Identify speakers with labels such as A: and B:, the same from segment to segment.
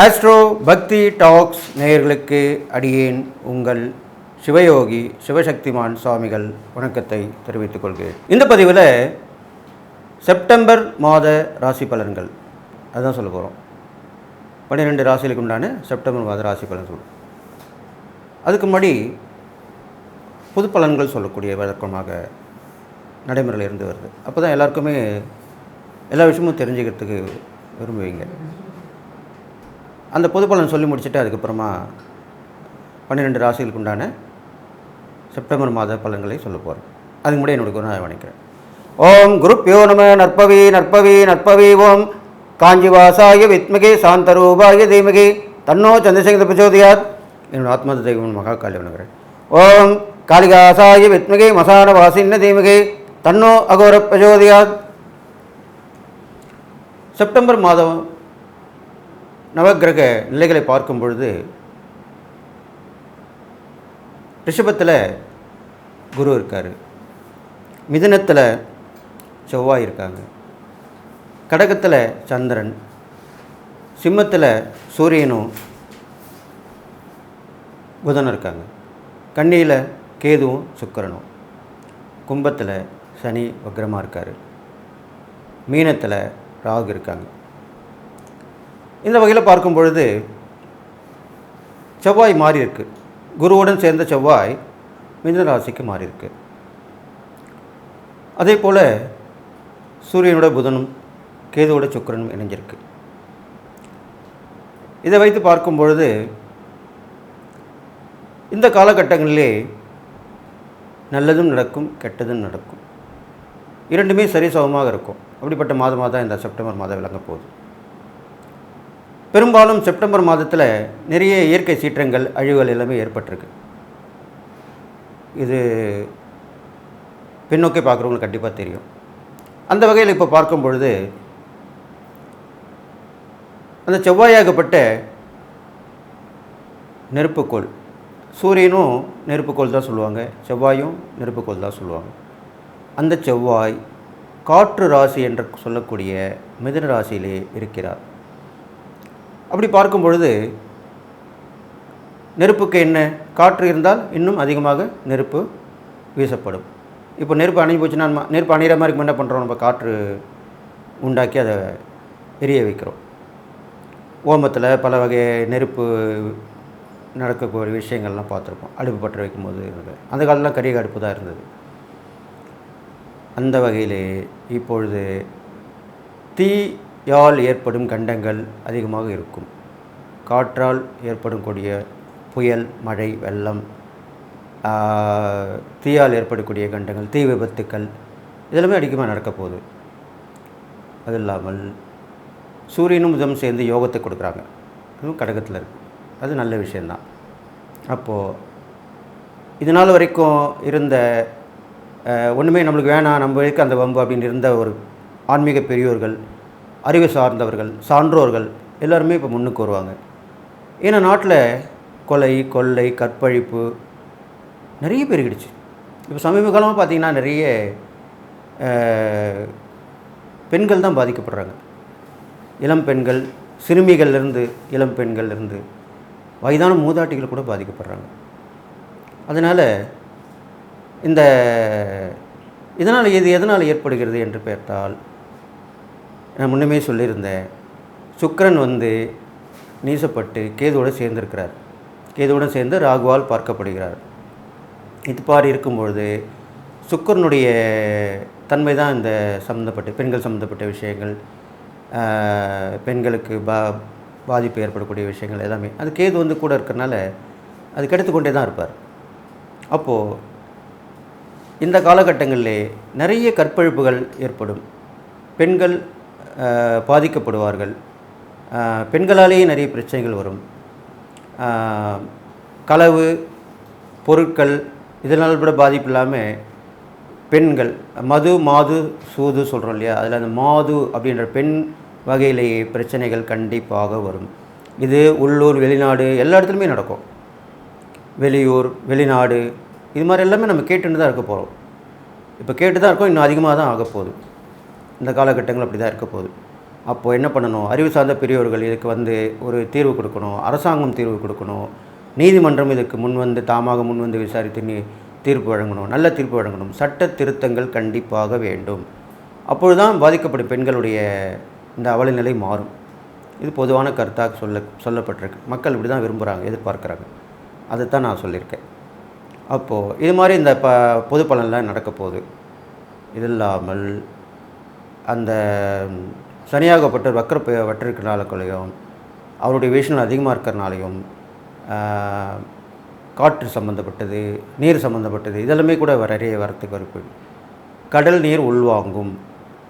A: Astro பக்தி tax நேயர்களுக்கு அடியேன் உங்கள் சிவயோகி சிவசக்திமான் சுவாமிகள் வணக்கத்தை தெரிவித்துக் கொள்கிறேன். இந்த பதிவில் செப்டம்பர் மாத ராசி பலன்கள். அதுதான் சொல்ல போகிறோம் பன்னிரெண்டு ராசிகளுக்கு உண்டான செப்டம்பர் மாத ராசி பலன் சொல்லுவோம் அதுக்கு முன்னாடி புது பலன்கள் சொல்லக்கூடிய வழக்கமாக நடைமுறையில் இருந்து வருது. அப்போ தான் எல்லாருக்குமே எல்லா விஷயமும் தெரிஞ்சுக்கிறதுக்கு விரும்புவீங்க. அந்த பொது பலன் சொல்லி முடிச்சுட்டு அதுக்கப்புறமா பன்னிரெண்டு ராசிகளுக்கு உண்டான செப்டம்பர் மாத பலன்களை சொல்ல போகிறேன் அதுக்கு முன்னாடி என்னோட குருநாதை வணக்கிறேன் ஓம் குருப்பியோ நம நற்பவி நற்பவி நற்பவி ஓம். காஞ்சிவாசாய வித்மகி சாந்தரூபாய தீமகி. தன்னோ சந்திரசேகர பிரச்சோதியார் என்னோட ஆத்மத தெய்வம் மகா காளி வணங்குறேன் ஓம் காளிகாசாய வித்மகி மசான வாசின்ன தீமகி. தன்னோ அகோர பிரச்சோதியார் செப்டம்பர் மாதம் நவக்கிரக நிலைகளை பார்க்கும் பொழுது ரிஷபத்தில் குரு இருக்கார். மிதனத்தில் செவ்வாய் இருக்காங்க. கடகத்தில் சந்திரன் சிம்மத்தில் சூரியனும் புதனும் இருக்காங்க. கண்ணியில் கேதுவும் சுக்கிரனும். கும்பத்தில் சனி வக்ரமாக இருக்கார். மீனத்தில் ராகு இருக்காங்க. இந்த வகையில் பார்க்கும் பொழுது செவ்வாய் மாறி இருக்கு குருவுடன் சேர்ந்த செவ்வாய் மிதுன ராசிக்கு மாறி இருக்கு அதே போல் சூரியனோட புதனும் கேதுவோட சுக்கரனும் இணைஞ்சிருக்கு. இதை வைத்து பார்க்கும் பொழுது இந்த காலகட்டங்களிலே நல்லதும் நடக்கும் கெட்டதும் நடக்கும். இரண்டுமே சரிசமமாக இருக்கும். அப்படிப்பட்ட மாதமாக தான் இந்த செப்டம்பர் மாதம் விளங்க போகுது. பெரும்பாலும் செப்டம்பர் மாதத்தில் நிறைய இயற்கை சீற்றங்கள் அழிவுகள் எல்லாமே ஏற்பட்டிருக்கு. இது பின்னோக்கி பார்க்குறவங்களுக்கு கண்டிப்பாக தெரியும். அந்த வகையில் இப்போ பார்க்கும் பொழுது அந்த செவ்வாயாகப்பட்ட நெருப்புக்கோள் சூரியனும் நெருப்புக்கோள் தான் சொல்லுவாங்க செவ்வாயும் நெருப்புக்கோள் தான் சொல்லுவாங்க. அந்த செவ்வாய் காற்று ராசி என்று சொல்லக்கூடிய மிதுன ராசியிலே இருக்கிறார். அப்படி பார்க்கும் பொழுது நெருப்புக்கு என்ன? காற்று இருந்தால் இன்னும் அதிகமாக நெருப்பு வீசப்படும். இப்போ நெருப்பு அணைஞ்சு போச்சுன்னா நம்ம நெருப்பு அணையிற மாதிரி என்ன பண்ணுறோம் நம்ம காற்று உண்டாக்கி அதை எரிய வைக்கிறோம். ஓமத்தில் பல வகை நெருப்பு நடக்கக்கூடிய விஷயங்கள்லாம் பார்த்துருப்போம். அடுப்பு பற்ற வைக்கும்போது இருந்தது. அந்த காலத்தில் கரிய அடுப்பு தான் இருந்தது. அந்த வகையிலே இப்பொழுது தீ யால் ஏற்படும் கண்டங்கள் அதிகமாக இருக்கும். காற்றால் ஏற்படும் கூடிய புயல் மழை வெள்ளம் தீயால் ஏற்படக்கூடிய கண்டங்கள் தீ விபத்துக்கள் இதெல்லாமே அதிகமாக நடக்க போகுது. அது இல்லாமல் சூரியனும் புதம் சேர்ந்து யோகத்தை கொடுக்குறாங்க. அதுவும் கடகத்தில் இருக்குது அது நல்ல விஷயந்தான். அப்போது இது நாள் வரைக்கும் இருந்த ஒன்றுமே நம்மளுக்கு வேணாம் நம்ம வரைக்கும் அந்த வம்பு அப்படின்னு இருந்த ஒரு ஆன்மீக பெரியோர்கள் அறிவு சார்ந்தவர்கள் சான்றோர்கள் எல்லாருமே இப்போ முன்னுக்கு வருவாங்க. ஏன்னா நாட்டில் கொலை கொள்ளை கற்பழிப்பு நிறைய பெருகிடுச்சு. இப்போ சமீப காலமாக பார்த்தீங்கன்னா நிறைய பெண்கள் தான் பாதிக்கப்படுறாங்க. இளம் பெண்கள் சிறுமிகள்லேருந்து இளம் பெண்கள்லேருந்து வயதான மூதாட்டிகள் கூட பாதிக்கப்படுறாங்க. அதனால் இந்த இதனால் இது எதனால் ஏற்படுகிறது என்று பார்த்தால் நான் முன்னமே சொல்லியிருந்தேன் சுக்கரன் வந்து நீசப்பட்டு கேதுவோடு சேர்ந்திருக்கிறார். கேதுவோடு சேர்ந்து ராகுவால் பார்க்கப்படுகிறார். இது பாரி இருக்கும்பொழுது சுக்கரனுடைய தன்மை தான் இந்த சம்மந்தப்பட்ட பெண்கள் சம்மந்தப்பட்ட விஷயங்கள் பெண்களுக்கு பா பாதிப்பு ஏற்படக்கூடிய விஷயங்கள் எல்லாமே. அது கேது வந்து கூட இருக்கிறனால அது கெடுத்து கொண்டே தான் இருப்பார். அப்போது இந்த காலகட்டங்களிலே நிறைய கற்பழிப்புகள் ஏற்படும். பெண்கள் பாதிக்கப்படுவார்கள். பெண்களாலேயே நிறைய பிரச்சனைகள் வரும். களவு பொருட்கள் இதனால் கூட பாதிப்பு இல்லாமல் பெண்கள் மது மாது சூது சொல்கிறோம் இல்லையா? அதில் அந்த மாது அப்படின்ற பெண் வகையிலேயே பிரச்சனைகள் கண்டிப்பாக வரும். இது உள்ளூர் வெளிநாடு எல்லா இடத்துலையுமே நடக்கும். வெளியூர் வெளிநாடு இது மாதிரி எல்லாமே நம்ம கேட்டுன்னு தான் இருக்க போகிறோம் இப்போ கேட்டு தான் இருக்கோம் இன்னும் அதிகமாக தான் ஆக போகுது இந்த காலகட்டங்கள் அப்படி தான் இருக்க போகுது. அப்போது என்ன பண்ணணும்? அறிவு சார்ந்த பெரியவர்கள் இதுக்கு வந்து ஒரு தீர்வு கொடுக்கணும். அரசாங்கம் தீர்வு கொடுக்கணும். நீதிமன்றம் இதுக்கு முன் வந்து தாமாக முன் வந்து விசாரித்து நீ தீர்ப்பு வழங்கணும். நல்ல தீர்ப்பு வழங்கணும். சட்ட திருத்தங்கள் கண்டிப்பாக வேண்டும். அப்பொழுதுதான் பாதிக்கப்படும் பெண்களுடைய இந்த அவலநிலை மாறும். இது பொதுவான கருத்தாக சொல்ல சொல்லப்பட்டிருக்கு. மக்கள் இப்படி தான் விரும்புகிறாங்க எதிர்பார்க்குறாங்க. அதை தான் நான் சொல்லியிருக்கேன். அப்போது இது மாதிரி இந்த ப பொது பலனில் நடக்க போகுது. இது இல்லாமல் அந்த சனியாகப்பட்ட வக்கர ப- வற்றிருக்கிறனாலையும் அவருடைய விஷயம் அதிகமாக இருக்கிறனாலையும் காற்று சம்மந்தப்பட்டது நீர் சம்மந்தப்பட்டது இதெல்லாமே கூட நிறைய வரத்துக்கு வரப்பு கடல் நீர் உள்வாங்கும்.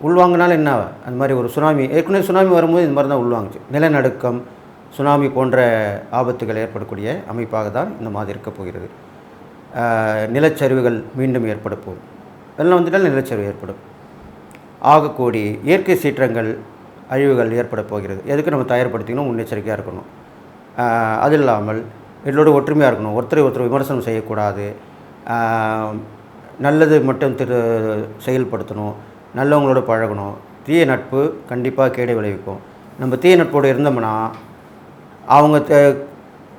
A: உள்வாங்கினாலும் என்ன அந்த மாதிரி ஒரு சுனாமி ஏற்கனவே சுனாமி வரும்போது இந்த மாதிரி தான் உள்வாங்குச்சு. நிலநடுக்கம் சுனாமி போன்ற ஆபத்துகள் ஏற்படக்கூடிய அமைப்பாக தான் இந்த மாதிரி இருக்க போகிறது. நிலச்சரிவுகள் மீண்டும் ஏற்பட போகும். வெள்ளம் வந்துட்டால் நிலச்சரிவு ஏற்படும். ஆகக்கூடிய இயற்கை சீற்றங்கள் அழிவுகள் ஏற்பட போகிறது. எதுக்கு நம்ம தயார்படுத்திக்கணும்? முன்னெச்சரிக்கையாக இருக்கணும். அது இல்லாமல் எல்லோரும் ஒற்றுமையாக இருக்கணும். ஒருத்தரை ஒருத்தர் விமர்சனம் செய்யக்கூடாது. நல்லது மட்டும் திரு செயல்படுத்தணும். நல்லவங்களோட பழகணும். தீய நட்பு கண்டிப்பாக கேடை விளைவிக்கும். நம்ம தீய நட்போடு இருந்தோம்னா அவங்க த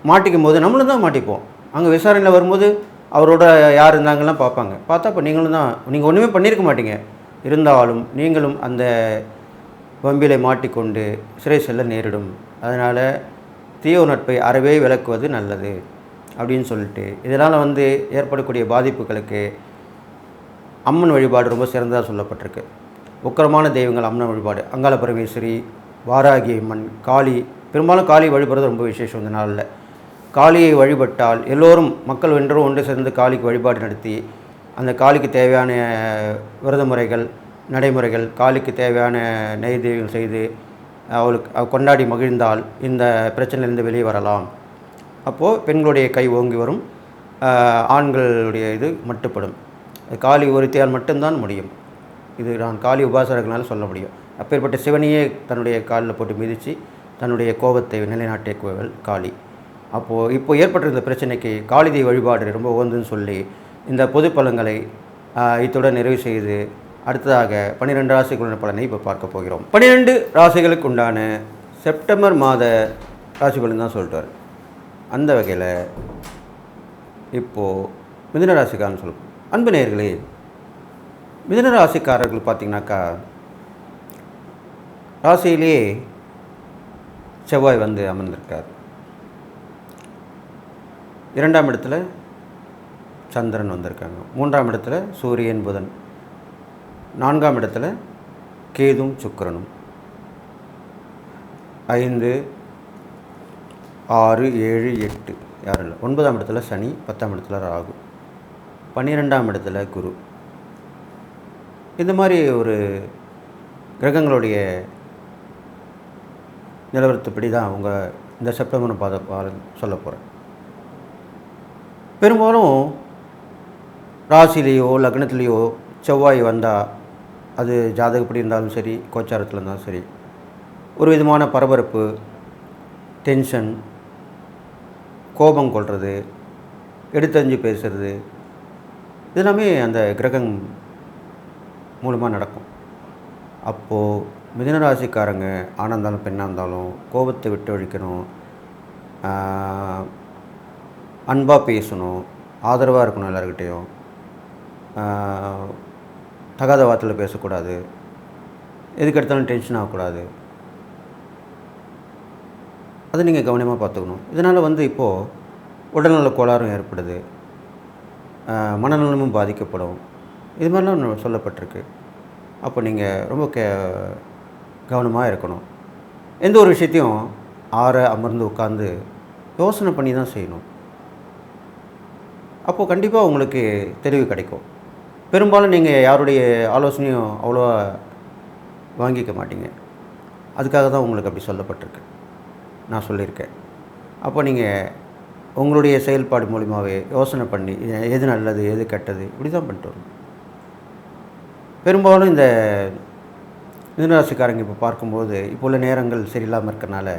A: மாட்டிக்கும் போது நம்மளும் தான் மாட்டிப்போம். அங்கே விசாரணையில் வரும்போது அவரோட யார் இருந்தாங்கலாம் பார்ப்பாங்க. பார்த்தா இப்போ நீங்களும் தான் நீங்கள் ஒன்றுமே பண்ணியிருக்க மாட்டீங்க. இருந்தாலும் நீங்களும் அந்த வம்பிலை மாட்டிக்கொண்டு சிறை செல்ல நேரிடும். அதனால் தீய நட்பை அறவே விளக்குவது நல்லது அப்படின்னு சொல்லிட்டு. இதனால் வந்து ஏற்படக்கூடிய பாதிப்புகளுக்கு அம்மன் வழிபாடு ரொம்ப சிறந்ததாக சொல்லப்பட்டிருக்கு. உக்கரமான தெய்வங்கள் அம்மன் வழிபாடு. அங்காள பரமேஸ்வரி வாராகி அம்மன் காளி. பெரும்பாலும் காளி வழிபடுறது ரொம்ப விசேஷம் இந்த நாளில். காளியை வழிபட்டால் எல்லோரும் மக்கள் வென்றரும் ஒன்று சேர்ந்து காளிக்கு வழிபாடு நடத்தி அந்த காளிக்கு தேவையான விரத முறைகள் நடைமுறைகள் காளிக்கு தேவையான நெய்தீகம் செய்து அவளுக்கு கொண்டாடி மகிழ்ந்தால் இந்த பிரச்சனையிலிருந்து வெளியே வரலாம். அப்போது பெண்களுடைய கை ஓங்கி வரும். ஆண்களுடைய இது மட்டுப்படும். காளி ஒருத்தியால் மட்டும்தான் முடியும். இது நான் காளி உபாசகர்களால் சொல்ல முடியும். அப்பேற்பட்ட சிவனையே தன்னுடைய காலில் போட்டு மிதித்து தன்னுடைய கோபத்தை நிலைநாட்டிய கோவில் காளி. அப்போது இப்போ ஏற்பட்டிருந்த பிரச்சனைக்கு காளிதை வழிபாடு ரொம்ப உகந்துன்னு சொல்லி இந்த பொது பலன்களை இத்துடன் நிறைவு செய்து அடுத்ததாக பன்னிரெண்டு ராசிகளுடைய பலனை இப்போ பார்க்க போகிறோம். பன்னிரெண்டு ராசிகளுக்கு உண்டான செப்டம்பர் மாத ராசி பலன் தான் சொல்லிட்டார் அந்த வகையில் இப்போது மிதன ராசிக்காரன்னு சொல்லுவோம் அன்பு நேர்களே மிதன ராசிக்காரர்கள் பார்த்தீங்கன்னாக்கா ராசியிலேயே செவ்வாய் வந்து அமர்ந்திருக்கார். இரண்டாம் இடத்துல சந்திரன் வந்திருக்காங்க. மூன்றாம் இடத்துல சூரியன் புதன். நான்காம் இடத்துல கேதும் சுக்கரனும். ஐந்து ஆறு ஏழு எட்டு. யாரும் இல்லை. ஒன்பதாம் இடத்துல சனி பத்தாம் இடத்துல ராகு. பன்னிரெண்டாம் இடத்துல குரு. இந்த மாதிரி ஒரு கிரகங்களுடைய நிலவரத்துப்படி தான் அவங்க இந்த செப்டம்பர் பாத சொல்ல போகிறேன் பெரும்பாலும் ராசிலேயோ லக்னத்துலேயோ செவ்வாய் வந்தால் அது ஜாதகப்படி இருந்தாலும் சரி கோச்சாரத்தில் இருந்தாலும் சரி ஒரு விதமான பரபரப்பு டென்ஷன் கோபம் கொள்வது எடுத்தறிஞ்சு பேசுறது இதெல்லாமே அந்த கிரகம் மூலமாக நடக்கும். அப்போது மிதனராசிக்காரங்க ஆணாக இருந்தாலும் பெண்ணாக இருந்தாலும் கோபத்தை விட்டு ஒழிக்கணும். அன்பாக பேசணும் ஆதரவாக இருக்கணும் எல்லாருக்கிட்டேயும் தகாத வார்த்தையில் பேசக்கூடாது. எதுக்கு எடுத்தாலும் டென்ஷன் ஆகக்கூடாது. அதை நீங்கள் கவனமாக பார்த்துக்கணும். இதனால் வந்து இப்போது உடல்நல கோளாறும் ஏற்படுது. மனநலமும் பாதிக்கப்படும். இது மாதிரிலாம் சொல்லப்பட்டிருக்கு. அப்போ நீங்கள் ரொம்ப கே கவனமாக இருக்கணும். எந்த ஒரு விஷயத்தையும் ஆற அமர்ந்து உட்காந்து யோசனை பண்ணி தான் செய்யணும். அப்போது கண்டிப்பாக உங்களுக்கு தெளிவு கிடைக்கும். பெரும்பாலும் நீங்கள் யாருடைய ஆலோசனையும் அவ்வளோவா வாங்கிக்க மாட்டீங்க. அதுக்காக தான் உங்களுக்கு அப்படி சொல்லப்பட்டிருக்கு. நான் சொல்லியிருக்கேன். அப்போ நீங்கள் உங்களுடைய செயல்பாடு மூலிமாவே யோசனை பண்ணி எது நல்லது எது கெட்டது இப்படி தான் பண்ணிட்டு வரணும். பெரும்பாலும் இந்த மிதனராசிக்காரங்க இப்போ பார்க்கும்போது இப்போ உள்ள நேரங்கள் சரியில்லாமல் இருக்கறனால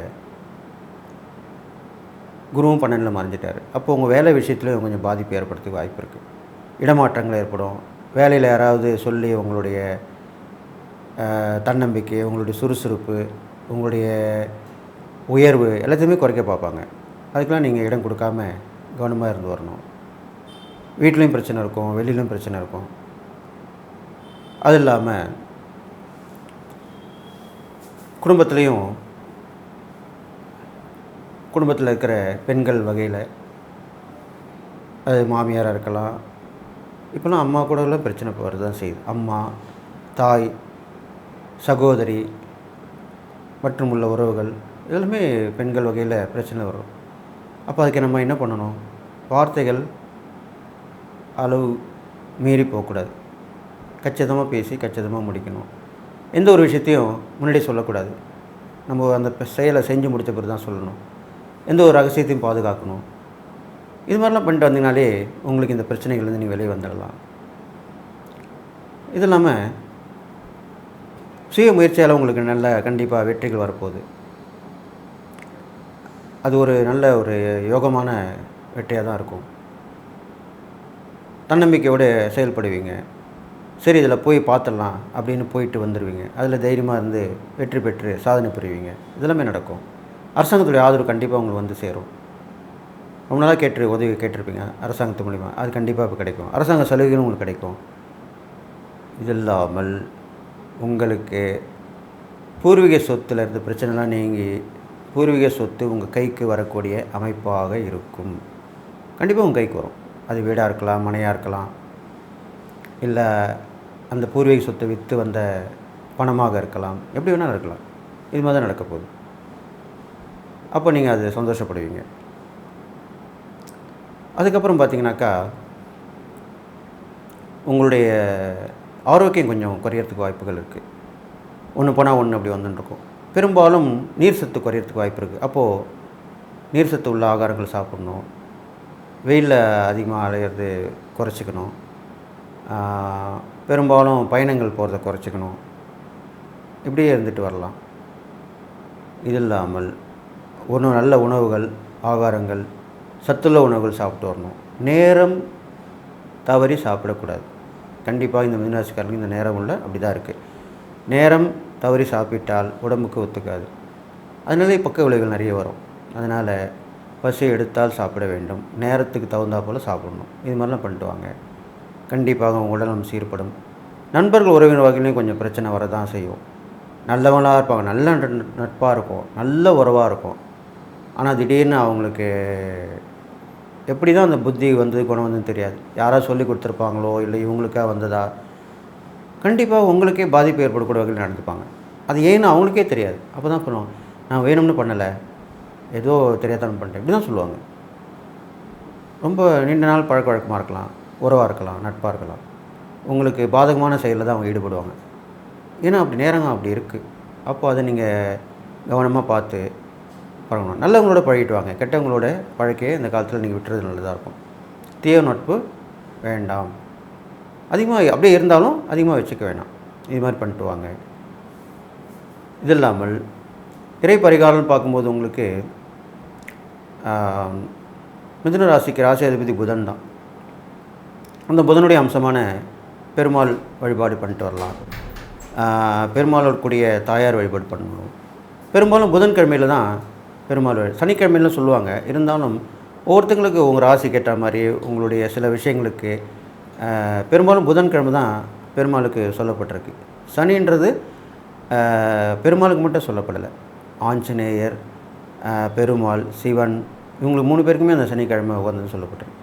A: குருவும் பன்னெண்டில் மறைஞ்சிட்டார். அப்போ உங்கள் வேலை விஷயத்துலையும் கொஞ்சம் பாதிப்பு ஏற்படுறதுக்கு வாய்ப்பு இருக்குது இடமாற்றங்கள் ஏற்படும். வேலையில் யாராவது சொல்லி உங்களுடைய தன்னம்பிக்கை உங்களுடைய சுறுசுறுப்பு உங்களுடைய உயர்வு எல்லாத்தையுமே குறைக்க பார்ப்பாங்க. அதுக்கெலாம் நீங்கள் இடம் கொடுக்காம கவனமாக இருந்து வரணும். வீட்லேயும் பிரச்சனை இருக்கும் வெளியிலையும் பிரச்சனை இருக்கும். அது இல்லாமல் குடும்பத்துலேயும் குடும்பத்தில் இருக்கிற பெண்கள் வகையில் அது மாமியாராக இருக்கலாம் இப்போலாம் அம்மா கூடலாம் பிரச்சனை போகிறது தான் செய்யுது. அம்மா தாய் சகோதரி மற்றும் உள்ள உறவுகள் இதெல்லாமே பெண்கள் வகையில் பிரச்சனை வரும். அப்போ அதுக்கு நம்ம என்ன பண்ணணும்? வார்த்தைகள் அளவு மீறி போகக்கூடாது. கச்சிதமாக பேசி கச்சிதமாக முடிக்கணும். எந்த ஒரு விஷயத்தையும் முன்னாடி சொல்லக்கூடாது. நம்ம அந்த செயலை செஞ்சு முடித்த பிறகு தான் சொல்லணும். எந்த ஒரு ரகசியத்தையும் பாதுகாக்கணும். இது மாதிரிலாம் பண்ணிட்டு வந்தீங்கனாலே உங்களுக்கு இந்த பிரச்சனைகள்லேருந்து நீங்கள் வெளியே வந்துடலாம். இது இல்லாமல் சுய முயற்சியால் உங்களுக்கு நல்ல கண்டிப்பாக வெற்றிகள் வரப்போகுது. அது ஒரு நல்ல ஒரு யோகமான வெற்றியாக தான் இருக்கும். தன்னம்பிக்கையோடு செயல்படுவீங்க. சரி இதில் போய் பார்த்துடலாம் அப்படின்னு போயிட்டு வந்துடுவீங்க அதில் தைரியமாக இருந்து வெற்றி பெற்று சாதனை புரிவீங்க. இதெல்லாமே நடக்கும். அரசாங்கத்துடைய ஆதரவு கண்டிப்பாக உங்களுக்கு வந்து சேரும். ரொம்ப நாளாக கேட்டு உதவி கேட்டிருப்பீங்க அரசாங்கத்து மூலிமா அது கண்டிப்பாக இப்போ கிடைக்கும். அரசாங்க சலுகைகளும் உங்களுக்கு கிடைக்கும். இது இல்லாமல் உங்களுக்கு பூர்வீக சொத்தில் இருந்த பிரச்சனைலாம் நீங்கி பூர்வீக சொத்து உங்கள் கைக்கு வரக்கூடிய அமைப்பாக இருக்கும். கண்டிப்பாக உங்கள் கைக்கு வரும். அது வீடாக இருக்கலாம் மனையாக இருக்கலாம். இல்லை அந்த பூர்வீக சொத்தை விற்று வந்த பணமாக இருக்கலாம். எப்படி வேணாலும் இருக்கலாம். இது மாதிரி தான் நடக்க போகுது. அப்போ நீங்கள் அது சந்தோஷப்படுவீங்க. அதுக்கப்புறம் பார்த்தீங்கன்னாக்கா உங்களுடைய ஆரோக்கியம் கொஞ்சம் குறையிறதுக்கு வாய்ப்புகள் இருக்குது ஒன்று போனால் ஒன்று அப்படி வந்துட்டுருக்கும் பெரும்பாலும் நீர் சத்து குறையிறதுக்கு வாய்ப்பு இருக்குது அப்போது நீர் சத்து உள்ள ஆகாரங்கள் சாப்பிடணும். வெயிலில் அதிகமாக அலையிறது குறைச்சிக்கணும். பெரும்பாலும் பயணங்கள் போகிறத குறைச்சிக்கணும். இப்படியே இருந்துட்டு வரலாம். இது இல்லாமல் ஒன்று நல்ல உணவுகள் ஆகாரங்கள் சத்துள்ள உணவுகள் சாப்பிட்டு வரணும். நேரம் தவறி சாப்பிடக்கூடாது. கண்டிப்பாக இந்த மீனராசிக்காரங்க இந்த நேரம் உள்ள அப்படி தான் இருக்குது நேரம் தவறி சாப்பிட்டால் உடம்புக்கு ஒத்துக்காது. அதனால பக்க விளைவுகள் நிறைய வரும். அதனால் பசி எடுத்தால் சாப்பிட வேண்டும். நேரத்துக்கு தகுந்தா போல் சாப்பிடணும். இது மாதிரிலாம் பண்ணிட்டு வாங்க. கண்டிப்பாக உங்கள் உடல்நலம் சீர்படும். நண்பர்கள் உறவினர் வகையிலையும் கொஞ்சம் பிரச்சனை வரதான் செய்யும். நல்லவங்களாக இருப்பாங்க. நல்ல நட்- நட்பாக இருக்கும். நல்ல உறவாக இருக்கும். ஆனால் திடீர்னு அவங்களுக்கு எப்படி தான் அந்த புத்தி வந்து குணம் வந்து தெரியாது. யாராவது சொல்லி கொடுத்துருப்பாங்களோ இல்லை இவங்களுக்காக வந்ததா? கண்டிப்பாக உங்களுக்கே பாதிப்பு ஏற்படக்கூடிய வகையில் நடந்துப்பாங்க. அது ஏன்னு அவங்களுக்கே தெரியாது. அப்போ தான் சொல்லுவாங்க நான் வேணும்னு பண்ணலை. ஏதோ தெரியாதனம் பண்ணிட்டேன். இப்படி தான் சொல்லுவாங்க. ரொம்ப நீண்ட நாள் பழக்க வழக்கமாக இருக்கலாம். உறவாக இருக்கலாம் நட்பாக இருக்கலாம். உங்களுக்கு பாதகமான செயலில் தான் அவங்க ஈடுபடுவாங்க. ஏன்னா அப்படி நேரங்க அப்படி இருக்குது அப்போ அதை நீங்கள் கவனமாக பார்த்து பழகணும். நல்லவங்களோட பழகிட்டு வாங்க. கெட்டவங்களோட பழக்கே இந்த காலத்தில் நீங்கள் விட்டுறது நல்லதாக இருக்கும். தீய நட்பு வேண்டாம். அதிகமாக அப்படியே இருந்தாலும் அதிகமாக வச்சுக்க வேணாம். இது மாதிரி பண்ணிட்டு வாங்க. இது இல்லாமல் இறை பரிகாரம்னு பார்க்கும்போது உங்களுக்கு ஆம், மிதுன ராசிக்கு ராசி அதிபதி புதன் தான். அந்த புதனுடைய அம்சமான பெருமாள் வழிபாடு பண்ணிட்டு வரலாம். ஆஹ், பெருமாளோட கூடிய தாயார் வழிபாடு பண்ணணும். பெரும்பாலும் புதன்கிழமையில் தான் பெருமாள் வழி சனிக்கிழமையிலும் சொல்லுவாங்க இருந்தாலும் ஒவ்வொருத்தங்களுக்கு உங்கள் ராசி கேட்ட மாதிரி உங்களுடைய சில விஷயங்களுக்கு பெரும்பாலும் புதன்கிழமை தான் பெருமாளுக்கு சொல்லப்பட்டிருக்கு. சனின்றது பெருமாளுக்கு மட்டும் சொல்லப்படலை. ஆஞ்சநேயர் பெருமாள் சிவன் இவங்களுக்கு மூணு பேருக்குமே அந்த சனிக்கிழமை உகந்தது சொல்லப்பட்டிருக்கு.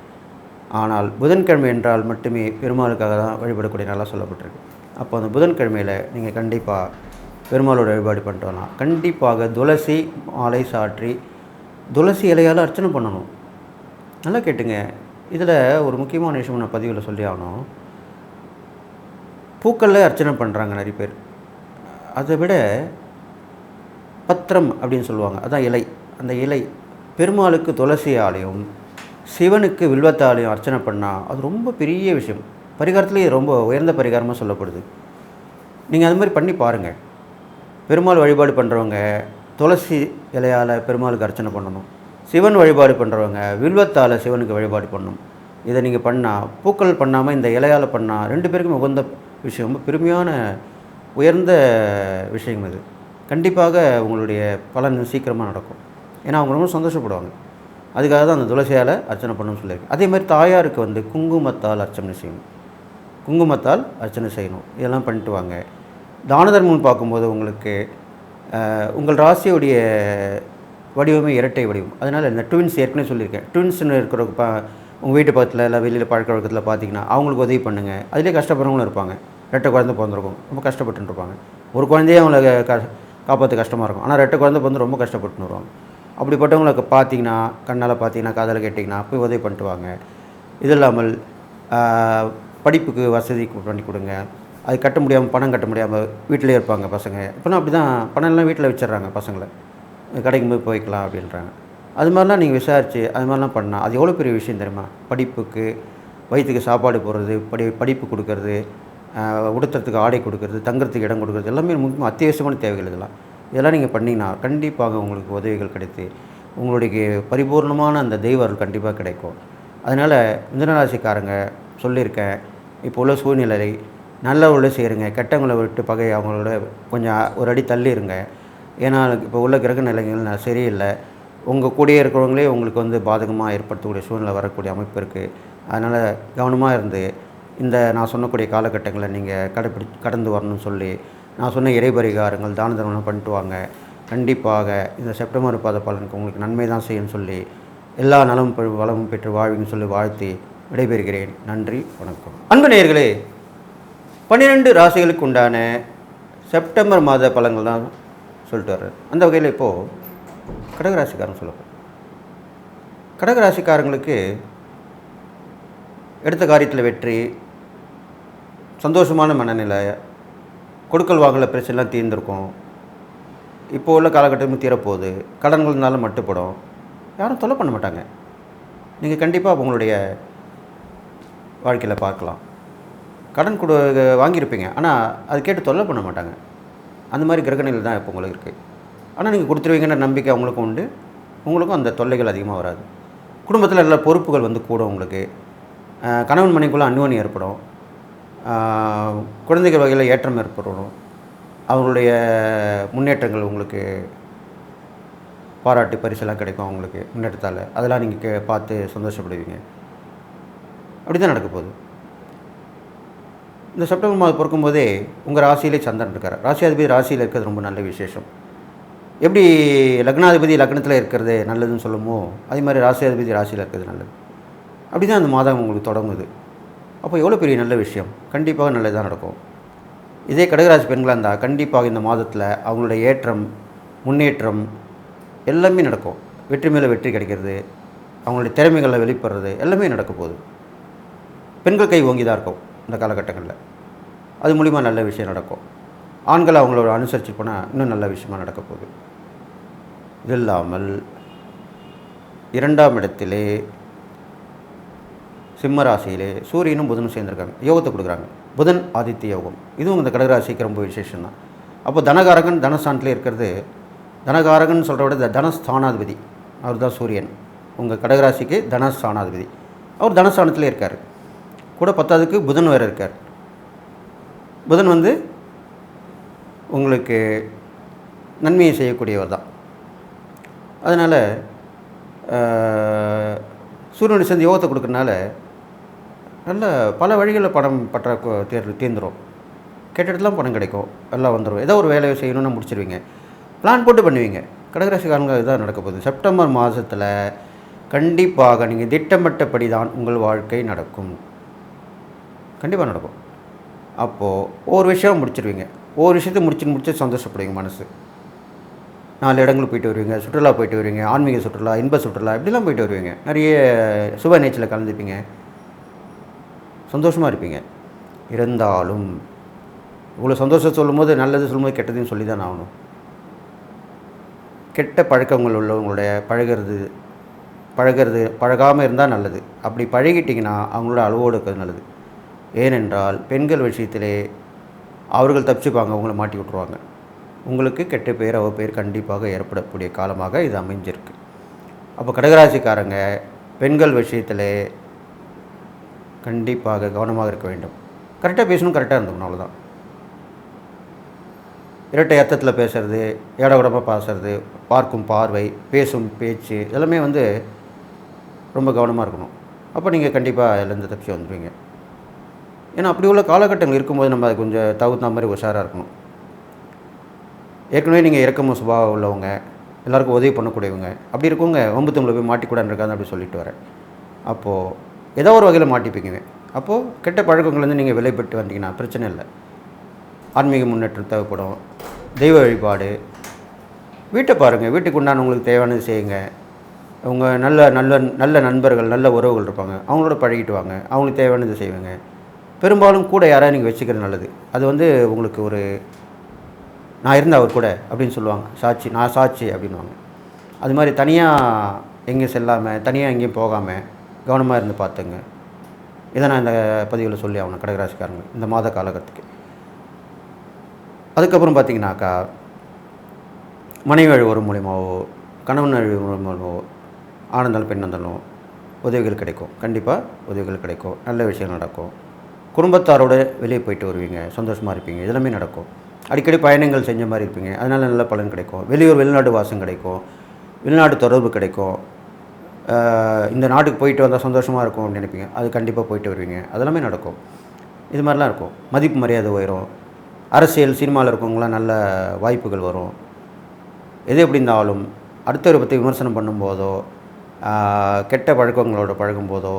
A: ஆனால் புதன்கிழமை என்றால் மட்டுமே பெருமாளுக்காக தான் வழிபடக்கூடிய நாளாக சொல்லப்பட்டிருக்கு. அப்போ அந்த புதன்கிழமையில் நீங்கள் கண்டிப்பாக பெருமாளோட வழிபாடு பண்ணிட்டு வரலாம் கண்டிப்பாக துளசி மாலை சாற்றி துளசி இலையால் அர்ச்சனை பண்ணணும். நல்லா கேட்டுங்க. இதில் ஒரு முக்கியமான விஷயம் நான் பதிவில் சொல்லி ஆகணும். பூக்களில் அர்ச்சனை பண்ணுறாங்க நிறைய பேர். அதை விட பத்திரம் அப்படின்னு சொல்லுவாங்க. அதான் இலை. அந்த இலை பெருமாளுக்கு துளசியாலையும் சிவனுக்கு வில்வத்தாலையும் அர்ச்சனை பண்ணால் அது ரொம்ப பெரிய விஷயம். பரிகாரத்துலேயே ரொம்ப உயர்ந்த பரிகாரமாக சொல்லப்படுது. நீங்கள் அது மாதிரி பண்ணி பாருங்கள் பெருமாள் வழிபாடு பண்ணுறவங்க துளசி இலையால் பெருமாளுக்கு அர்ச்சனை பண்ணணும். சிவன் வழிபாடு பண்ணுறவங்க வில்வத்தால் சிவனுக்கு வழிபாடு பண்ணணும். இதை நீங்கள் பண்ணால் பூக்கள் பண்ணாமல் இந்த இலையால் பண்ணால் ரெண்டு பேருக்கும் உகந்த விஷயம் ரொம்ப பெருமையான உயர்ந்த விஷயம் இது. கண்டிப்பாக உங்களுடைய பலன் சீக்கிரமாக நடக்கும். ஏன்னா அவங்க ரொம்ப சந்தோஷப்படுவாங்க. அதுக்காக தான் அந்த துளசியால் அர்ச்சனை பண்ணணும்னு சொல்லியிருக்கேன் அதே மாதிரி தாயாருக்கு வந்து குங்குமத்தால் அர்ச்சனை செய்யணும். குங்குமத்தால் அர்ச்சனை செய்யணும். இதெல்லாம் பண்ணிட்டு வாங்க. தான தர்மம்னு பார்க்கும்போது உங்களுக்கு உங்கள் ராசியுடைய வடிவமே இரட்டை வடிவம். அதனால் இந்த ட்வின்ஸ் ஏற்கனவே சொல்லியிருக்கேன். ட்வின்ஸ்னு இருக்கிற பா உங்கள் வீட்டு பக்கத்தில் இல்லை வெளியில் பழக்க வழக்கத்தில் பார்த்தீங்கன்னா அவங்களுக்கு உதவி பண்ணுங்கள் அதிலே கஷ்டப்படுறவங்களும் இருப்பாங்க. ரெட்டை குழந்தை பிறந்திருக்கும். ரொம்ப கஷ்டப்பட்டுன்னு இருப்பாங்க. ஒரு குழந்தையே அவங்கள க காப்பாற்ற கஷ்டமாக இருக்கும். ஆனால் ரெட்டை குழந்தை பிறந்து ரொம்ப கஷ்டப்பட்டுன்னு வருவாங்க. அப்படிப்பட்டவங்களுக்கு பார்த்தீங்கன்னா கண்ணால் பார்த்தீங்கன்னா காதில் கேட்டிங்கன்னா போய் உதவி பண்ணிட்டு வாங்க. இது இல்லாமல் படிப்புக்கு வசதி பண்ணி கொடுங்க. அது கட்ட முடியாமல் பணம் கட்ட முடியாமல் வீட்டிலே இருப்பாங்க பசங்க. இப்போலாம் அப்படி தான் பணம் எல்லாம் வீட்டில் வச்சிடுறாங்க பசங்களை. கடைக்கு போய் போய்க்கலாம் அப்படின்றாங்க. அது மாதிரிலாம் நீங்கள் விசாரித்து அது மாதிரிலாம் பண்ணால் அது எவ்வளோ பெரிய விஷயம் தெரியுமா? படிப்புக்கு வயிற்றுக்கு சாப்பாடு போடுறது படி படிப்பு கொடுக்கறது உடுத்துறதுக்கு ஆடை கொடுக்கறது தங்குறதுக்கு இடம் கொடுக்கறது எல்லாமே முக்கியமாக அத்தியாவசியமான தேவைகள் இதெல்லாம். இதெல்லாம் நீங்கள் பண்ணிங்கன்னா கண்டிப்பாக உங்களுக்கு உதவிகள் கிடைத்து உங்களுடைய பரிபூர்ணமான அந்த தெய்வ அருள் கண்டிப்பாக கிடைக்கும். அதனால் மிதனராசிக்காரங்க சொல்லியிருக்கேன் இப்போ உள்ள சூழ்நிலை நல்லவங்கள சேருங்க கெட்டவங்களை விட்டு பகை அவங்களோட கொஞ்சம் ஒரு அடி தள்ளி இருங்க ஏன்னா இப்போ உள்ள கிரக நிலைகள் சரியில்லை. உங்கள் கூடயே இருக்கிறவங்களே உங்களுக்கு வந்து பாதகமாக ஏற்படுத்தக்கூடிய சூழ்நிலை வரக்கூடிய அமைப்பு இருக்குது அதனால் கவனமாக இருந்து இந்த நான் சொன்னக்கூடிய காலகட்டங்களை நீங்கள் கடைப்பிடி கடந்து வரணும்னு சொல்லி நான் சொன்ன இறைபரிகாரங்கள் தான தர்மம் பண்ணிட்டு வாங்க. கண்டிப்பாக இந்த செப்டம்பர் பாத பலனுக்கு உங்களுக்கு நன்மை தான் செய்யும்னு சொல்லி எல்லா நலமும் பெ- வளமும் பெற்று வாழ்வின்னு சொல்லி வாழ்த்தி விடைபெறுகிறேன். நன்றி வணக்கம். அன்பு நேயர்களே பன்னிரெண்டு ராசிகளுக்கு உண்டான செப்டம்பர் மாத பலன்கள் தான் சொல்லிட்டு வர்றேன் அந்த வகையில் இப்போது கடகராசிக்காரன் சொல்லப்போம் கடகராசிக்காரங்களுக்கு எடுத்த காரியத்தில் வெற்றி சந்தோஷமான மனநிலை கொடுக்கல் வாங்கல பிரச்சனைலாம் தீர்ந்திருக்கும். இப்போ உள்ள காலகட்டமும் தீரப்போகுது. கடன்கள்னால மட்டுப்படும். யாரும் தொலை பண்ண மாட்டாங்க. நீங்கள் கண்டிப்பாக உங்களுடைய வாழ்க்கையில் பார்க்கலாம். கடன் கொடு வாங்கியிருப்பீங்க. ஆனால் அது கேட்டு தொல்லை பண்ண மாட்டாங்க. அந்த மாதிரி கிரகணிகள் தான் இப்போ உங்களுக்கு இருக்குது ஆனால் நீங்கள் கொடுத்துருவீங்கன்ற நம்பிக்கை அவங்களுக்கும் உண்டு. உங்களுக்கும் அந்த தொல்லைகள் அதிகமாக வராது. குடும்பத்தில் நல்ல பொறுப்புகள் வந்து கூடும் உங்களுக்கு. கணவன் மனைக்குள்ளே அன்னுவனி ஏற்படும். குழந்தைகள் வகையில் ஏற்றம் ஏற்படும். அவங்களுடைய முன்னேற்றங்கள் உங்களுக்கு பாராட்டு பரிசெல்லாம் கிடைக்கும் அவங்களுக்கு முன்னேற்றத்தால். அதெல்லாம் நீங்கள் கே பார்த்து சந்தோஷப்படுவீங்க. அப்படி தான் நடக்க போகுது. இந்த செப்டம்பர் மாதம் பிறக்கும்போதே உங்கள் ராசியிலே சந்திரன் இருக்கார். ராசியாதிபதி ராசியில் இருக்கிறது ரொம்ப நல்ல விசேஷம். எப்படி லக்னாதிபதி லக்னத்தில் இருக்கிறது நல்லதுன்னு சொல்லுமோ அதே மாதிரி ராசியாதிபதி ராசியில் இருக்கிறது நல்லது. அப்படி தான் அந்த மாதம் உங்களுக்கு தொடங்குது. அப்போ எவ்வளோ பெரிய நல்ல விஷயம்? கண்டிப்பாக நல்லதாக நடக்கும். இதே கடகராசி பெண்களாக இருந்தால் கண்டிப்பாக இந்த மாதத்தில் அவங்களுடைய ஏற்றம் முன்னேற்றம் எல்லாமே நடக்கும். வெற்றி மேலே வெற்றி கிடைக்கிறது அவங்களுடைய திறமைகளை வெளிப்படுறது எல்லாமே நடக்க போகுது. பெண்கள் கை ஓங்கி தான் இருக்கும். இந்த காலகட்டங்களில். அது மூலிமா நல்ல விஷயம் நடக்கும். ஆண்கள் அவங்களோட அனுசரித்து போனால் இன்னும் நல்ல விஷயமா நடக்க போகுது. இது இல்லாமல் இரண்டாம் இடத்திலே சிம்ம ராசியிலே சூரியனும் புதனும் சேர்ந்துருக்காங்க. யோகத்தை கொடுக்குறாங்க. புதன் ஆதித்ய யோகம். இதுவும் இந்த கடகராசிக்கு ரொம்ப விசேஷம் தான் அப்போ தனகாரகன் தனஸ்தானத்திலே இருக்கிறது. தனகாரகன் சொல்கிற விட தனஸ்தானாதிபதி. அவர் தான் சூரியன். உங்கள் கடகராசிக்கு தனஸ்தானாதிபதி. அவர் தனஸ்தானத்திலே இருக்கார். கூட பத்தாவதுக்கு புதன் வேறு இருக்கார். புதன் வந்து உங்களுக்கு நன்மையை செய்யக்கூடியவர் தான். அதனால் சூரியனுடைய சேர்ந்து யோகத்தை கொடுக்கறனால நல்ல பல வழிகளில் பணம் பற்ற தேர் தீர்ந்துடும் கேட்ட இடத்துலாம் பணம் கிடைக்கும். எல்லாம் வந்துடும் ஏதோ ஒரு வேலையை செய்யணும்னு முடிச்சிருவீங்க. பிளான் போட்டு பண்ணுவீங்க. கடகராசிக்காரங்க இதுதான் நடக்க போகுது. செப்டம்பர் மாதத்தில் கண்டிப்பாக நீங்கள் திட்டமிட்டபடி தான் உங்கள் வாழ்க்கை நடக்கும். கண்டிப்பாக நடக்கும். அப்போது ஒவ்வொரு விஷயம் முடிச்சிருவீங்க. ஒவ்வொரு விஷயத்தை முடிச்சு முடிச்சு சந்தோஷப்படுவீங்க மனசு. நாலு இடங்களுக்கு போயிட்டு வருவீங்க சுற்றுலா போயிட்டு வருவீங்க ஆன்மீக சுற்றுலா இன்ப சுற்றுலா இப்படிலாம் போயிட்டு வருவீங்க. நிறைய சுப நேச்சரில் கலந்துப்பீங்க. சந்தோஷமாக இருப்பீங்க. இருந்தாலும் இவ்வளோ சந்தோஷம் சொல்லும்போது நல்லது சொல்லும்போது கெட்டதுன்னு சொல்லி தான் ஆகணும். கெட்ட பழக்கங்கள் உள்ளவங்களுடைய பழகிறது பழகிறது பழகாமல் இருந்தால் நல்லது. அப்படி பழகிட்டிங்கன்னா அவங்களோட அளவோடு இருக்கிறது நல்லது. ஏனென்றால் பெண்கள் விஷயத்திலே அவர்கள் தப்பிச்சுப்பாங்க உங்களை மாட்டி விட்ருவாங்க உங்களுக்கு கெட்ட பேர் அவ பேர் கண்டிப்பாக ஏற்படக்கூடிய காலமாக இது அமைஞ்சிருக்கு. அப்போ கடகராசிக்காரங்க பெண்கள் விஷயத்தில் கண்டிப்பாக கவனமாக இருக்க வேண்டும். கரெக்டாக பேசணும் கரெக்டாக இருந்தோம் அவ்வளோதான். இரட்டை அர்த்தத்தில் பேசுறது ஏடகுடமாக பேசுறது பார்க்கும் பார்வை பேசும் பேச்சு இதெல்லாமே வந்து ரொம்ப கவனமாக இருக்கணும். அப்போ நீங்கள் கண்டிப்பாக அதிலேருந்து தப்பிச்சு வந்துடுவீங்க. ஏன்னா அப்படி உள்ள காலகட்டங்கள் இருக்கும்போது நம்ம அது கொஞ்சம் தகுந்த மாதிரி உஷாராக இருக்கணும். ஏற்கனவே நீங்கள் இறக்கமும் சுபாவம் உள்ளவங்க எல்லாருக்கும் உதவி பண்ணக்கூடியவங்க அப்படி இருக்கவங்க ஒம்பத்தொம்பளை போய் மாட்டிக்கூடாது இருக்காது அப்படி சொல்லிட்டு வரேன் அப்போது ஏதோ ஒரு வகையில் மாட்டிப்பீங்க. அப்போது கெட்ட பழக்கங்கள்லேருந்து நீங்கள் விலை பெற்று வந்தீங்கன்னா பிரச்சனை இல்லை. ஆன்மீக முன்னேற்றம் தேவைப்படும். தெய்வ வழிபாடு. வீட்டை பாருங்கள் வீட்டுக்கு உண்டான உங்களுக்கு தேவையானது செய்யுங்க. உங்கள் நல்ல நல்ல நல்ல நண்பர்கள் நல்ல உறவுகள் இருப்பாங்க. அவங்களோட பழகிட்டு வாங்க. அவங்களுக்கு தேவையானது செய்வேங்க. பெரும்பாலும் கூட யாராவது நீங்கள் வச்சுக்கிறது நல்லது. அது வந்து உங்களுக்கு ஒரு நான் இருந்த அவர் கூட அப்படின்னு சொல்லுவாங்க. சாட்சி நான் சாட்சி அப்படின்வாங்க அது மாதிரி தனியாக எங்கேயும் செல்லாமல் தனியாக எங்கேயும் போகாமல் கவனமாக இருந்து பார்த்துங்க. இதை நான் இந்த பதிவில் சொல்லி ஆகணும் கடகராசிக்காரங்க இந்த மாத காலகட்டத்துக்கு. அதுக்கப்புறம் பார்த்தீங்கன்னாக்கா மனைவி அழிவு மூலியமாகவோ கணவன் அழிவு மூலியமாவோ ஆனந்தாலும் பெண் உதவிகள் கிடைக்கும். கண்டிப்பாக உதவிகள் கிடைக்கும். நல்ல விஷயங்கள் நடக்கும். குடும்பத்தாரோட வெளியே போயிட்டு வருவீங்க சந்தோஷமாக இருப்பீங்க இதெல்லாமே நடக்கும். அடிக்கடி பயணங்கள் செஞ்ச மாதிரி இருப்பீங்க அதனால் நல்ல பலன் கிடைக்கும். வெளியூர் வெளிநாடு வாசம் கிடைக்கும் வெளிநாடு தொடர்பு கிடைக்கும். இந்த நாட்டுக்கு போயிட்டு வந்தால் சந்தோஷமாக இருக்கும் அப்படின்னு நினைப்பீங்க. அது கண்டிப்பாக போயிட்டு வருவீங்க. அதெல்லாமே நடக்கும். இது மாதிரிலாம் இருக்கும். மதிப்பு மரியாதை உயரும். அரசியல் சினிமாவில் இருக்கவங்களாம் நல்ல வாய்ப்புகள் வரும். எது எப்படி இருந்தாலும் அடுத்தவரை பற்றி விமர்சனம் பண்ணும்போதோ கெட்ட பழக்கங்களோட பழகும்போதோ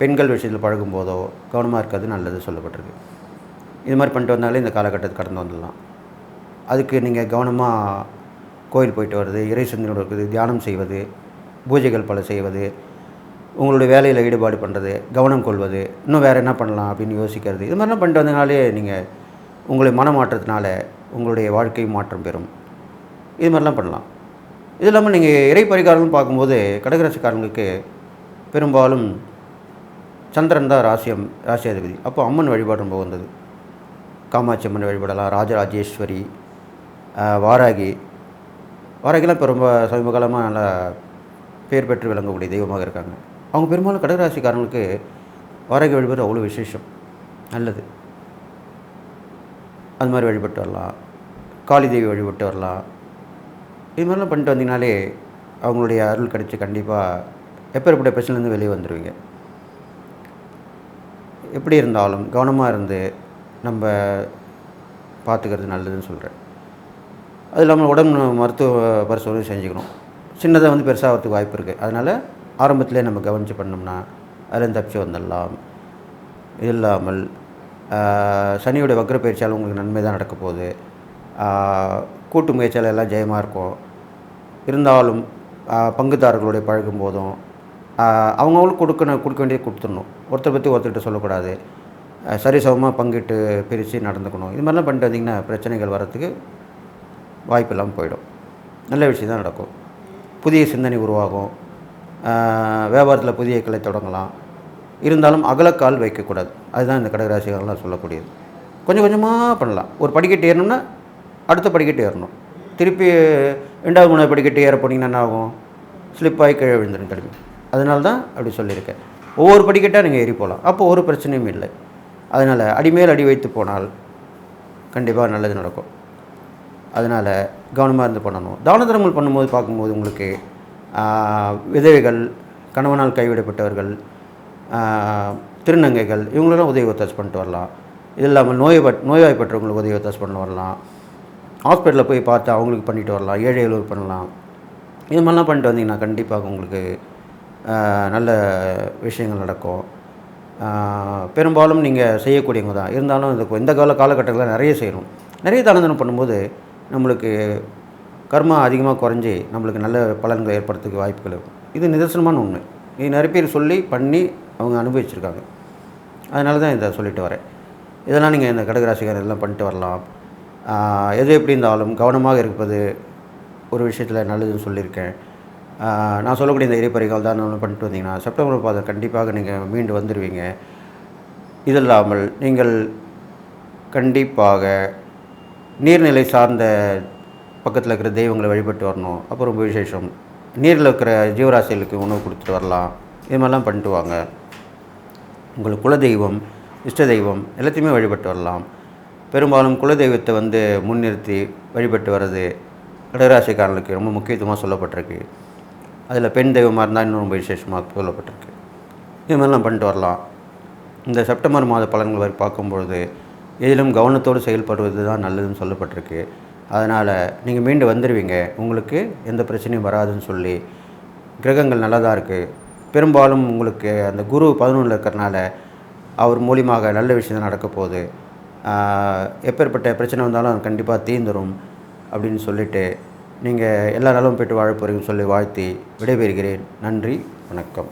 A: பெண்கள் விஷயத்தில் பழகும்போதோ கவனமாக இருக்கிறது நல்லது சொல்லப்பட்டிருக்கு. இது மாதிரி பண்ணிட்டு வந்தாலே இந்த காலகட்டத்தை கடந்து வந்துடலாம். அதுக்கு நீங்கள் கவனமாக கோயில் போயிட்டு வர்றது இறை சிந்தனையோடு இருக்குது தியானம் செய்வது பூஜைகள் பல செய்வது உங்களுடைய வேலையில் ஈடுபாடு பண்ணுறது கவனம் கொள்வது இன்னும் வேறு என்ன பண்ணலாம் அப்படின்னு யோசிக்கிறது இது மாதிரிலாம் பண்ணிட்டு வந்தனாலே நீங்கள் உங்களுடைய மனமாற்றத்தினால உங்களுடைய வாழ்க்கை மாற்றம் பெறும். இது மாதிரிலாம் பண்ணலாம். இது இல்லாமல் நீங்கள் இறை பரிகாரம்னு பார்க்கும்போது கடகராசிக்காரங்களுக்கு பெரும்பாலும் சந்திரன் தான் ராசியம் ராசியாதிபதி. அப்போ அம்மன் வழிபாடு ரொம்ப வந்தது காமாட்சி அம்மன் வழிபடலாம் ராஜராஜேஸ்வரி வாராகி. வாராகிலாம் இப்போ ரொம்ப சமீப காலமாக நல்லா பேர் பெற்று விளங்கக்கூடிய தெய்வமாக இருக்காங்க. அவங்க பெரும்பாலும் கடகராசிக்காரங்களுக்கு வாராகி வழிபாடு அவ்வளோ விசேஷம். நல்லது. அது மாதிரி வழிபட்டு வரலாம். காளி தேவி வழிபட்டு வரலாம். இது மாதிரிலாம் பண்ணிட்டு வந்தீங்கனாலே அவங்களுடைய அருள் கிடச்சி கண்டிப்பாக எப்பேற்பட்ட பிரச்சனைலேருந்து வெளியே வந்துடுவீங்க எப்படி இருந்தாலும் கவனமாக இருந்து நம்ம பார்த்துக்கிறது நல்லதுன்னு சொல்கிறேன் அது இல்லாமல் உடம்பு மருத்துவ பரிசோதனை செஞ்சுக்கணும். சின்னதாக வந்து பெருசாகிறதுக்கு வாய்ப்பு இருக்குது அதனால் ஆரம்பத்திலே நம்ம கவனித்து பண்ணோம்னா அதில் தப்பிச்சு வந்துடலாம். இது இல்லாமல் சனியோட வக்ர பயிற்சியால் உங்களுக்கு நன்மை தான் நடக்க போகுது. கூட்டு முயற்சியால் எல்லாம் ஜெயமாக இருக்கும். இருந்தாலும் பங்குதாரர்களோடைய பங்குதாரர்களுடைய பழகும் போதும் அவங்கவுங்களுக்கு கொடுக்கணும் கொடுக்க வேண்டியது கொடுத்துடணும். ஒருத்தர் பற்றி ஒருத்தர்கிட்ட சொல்லக்கூடாது. சரிசமமாக பங்கிட்டு பிரித்து நடந்துக்கணும். இது மாதிரிலாம் பண்ணிட்டு வந்தீங்கன்னா பிரச்சனைகள் வரத்துக்கு வாய்ப்பு இல்லாமல் போயிடும். நல்ல விஷயம் தான் நடக்கும். புதிய சிந்தனை உருவாகும். வியாபாரத்தில் புதிய கிளை தொடங்கலாம். இருந்தாலும் அகலக்கால் வைக்கக்கூடாது. அதுதான் இந்த கடகராசிகள்லாம் சொல்லக்கூடியது. கொஞ்சம் கொஞ்சமாக பண்ணலாம். ஒரு படிக்கட்டு ஏறணும்னா அடுத்த படிக்கட்டு ஏறணும். திருப்பி ரெண்டாவது மூணாவது படிக்கட்டு ஏற போனீங்கன்னா என்ன ஆகும்? ஸ்லிப்பாகி கீழே விழுந்துடும் திரும்பி அதனால தான் அப்படி சொல்லியிருக்கேன். ஒவ்வொரு படிக்கட்டாக நீங்கள் ஏறி போகலாம். அப்போ ஒரு பிரச்சனையும் இல்லை. அதனால் அடிமேல் அடி வைத்து போனால் கண்டிப்பாக நல்லது நடக்கும். அதனால் கவனமாக இருந்து பண்ணணும். தான தர்மங்கள் பண்ணும்போது பார்க்கும்போது உங்களுக்கு விதவைகள் கணவனால் கைவிடப்பட்டவர்கள் திருநங்கைகள் இவங்களெல்லாம் உதவி ஒத்தாசு பண்ணிட்டு வரலாம். இது இல்லாமல் நோய் நோய்வாய்ப்பட்டவங்களுக்கு உதவி ஒத்தாசு பண்ண வரலாம். ஹாஸ்பிட்டலில் போய் பார்த்து அவங்களுக்கு பண்ணிட்டு வரலாம். ஏழை எழுவர் பண்ணலாம். இது மாதிரிலாம் பண்ணிட்டு வந்தீங்கன்னா கண்டிப்பாக உங்களுக்கு நல்ல விஷயங்கள் நடக்கும். பெரும்பாலும் நீங்கள் செய்யக்கூடியவங்க தான். இருந்தாலும் இந்த இந்த கால காலகட்டத்தில் நிறைய செய்யணும். நிறைய தானந்தனம் பண்ணும்போது நம்மளுக்கு கர்மா அதிகமாக குறைஞ்சி நம்மளுக்கு நல்ல பலன்களை ஏற்படுறதுக்கு வாய்ப்புகள் இருக்கும். இது நிதர்சனமான உண்மை. இது நிறைய பேர் சொல்லி பண்ணி அவங்க அனுபவிச்சிருக்காங்க. அதனால தான் இதை சொல்லிட்டு வரேன். இதெல்லாம் நீங்கள் இந்த கடகராசிக்காரர் எல்லாம் பண்ணிட்டு வரலாம். எது எப்படி இருந்தாலும் கவனமாக இருப்பது ஒரு விஷயத்தில் நல்லதுன்னு சொல்லியிருக்கேன். நான் சொல்லக்கூடிய இந்த இறைப்பறைகள் தான் ஒன்று பண்ணிட்டு வந்தீங்கன்னா செப்டம்பர் மாதம் கண்டிப்பாக நீங்கள் மீண்டு வந்துடுவீங்க இது இல்லாமல் நீங்கள் கண்டிப்பாக நீர்நிலை சார்ந்த பக்கத்தில் இருக்கிற தெய்வங்களை வழிபட்டு வரணும். அப்போ ரொம்ப விசேஷம். நீரில் இருக்கிற ஜீவராசிகளுக்கு உணவு கொடுத்துட்டு வரலாம். இது மாதிரிலாம் பண்ணிட்டு வாங்க. உங்கள் குலதெய்வம் இஷ்ட தெய்வம் எல்லாத்தையுமே வழிபட்டு வரலாம். பெரும்பாலும் குலதெய்வத்தை வந்து முன்னிறுத்தி வழிபட்டு வர்றது கடகராசிக்காரர்களுக்கு ரொம்ப முக்கியத்துவமாக சொல்லப்பட்டிருக்கு. அதில் பெண் தெய்வமாக இருந்தால் இன்னும் ரொம்ப விசேஷமாக சொல்லப்பட்டிருக்கு. இது மாதிரிலாம் பண்ணிட்டு வரலாம். இந்த செப்டம்பர் மாத பலன்கள் வரை பார்க்கும்பொழுது எதிலும் கவனத்தோடு செயல்படுவது தான் நல்லதுன்னு சொல்லப்பட்டிருக்கு. அதனால் நீங்கள் மீண்டு வந்துடுவீங்க உங்களுக்கு எந்த பிரச்சனையும் வராதுன்னு சொல்லி கிரகங்கள் நல்லா தான் இருக்குது பெரும்பாலும் உங்களுக்கு அந்த குரு பதினொன்றில் இருக்கிறனால அவர் மூலியமாக நல்ல விஷயம் நடக்க போகுது. எப்பேற்பட்ட பிரச்சனை வந்தாலும் அது கண்டிப்பாக தீந்துடும் அப்படின்னு சொல்லிவிட்டு நீங்கள் எல்லா நாளும் பெற்று வாழ போகிறீங்கன்னு சொல்லி வாழ்த்தி விடைபெறுகிறேன். நன்றி வணக்கம்.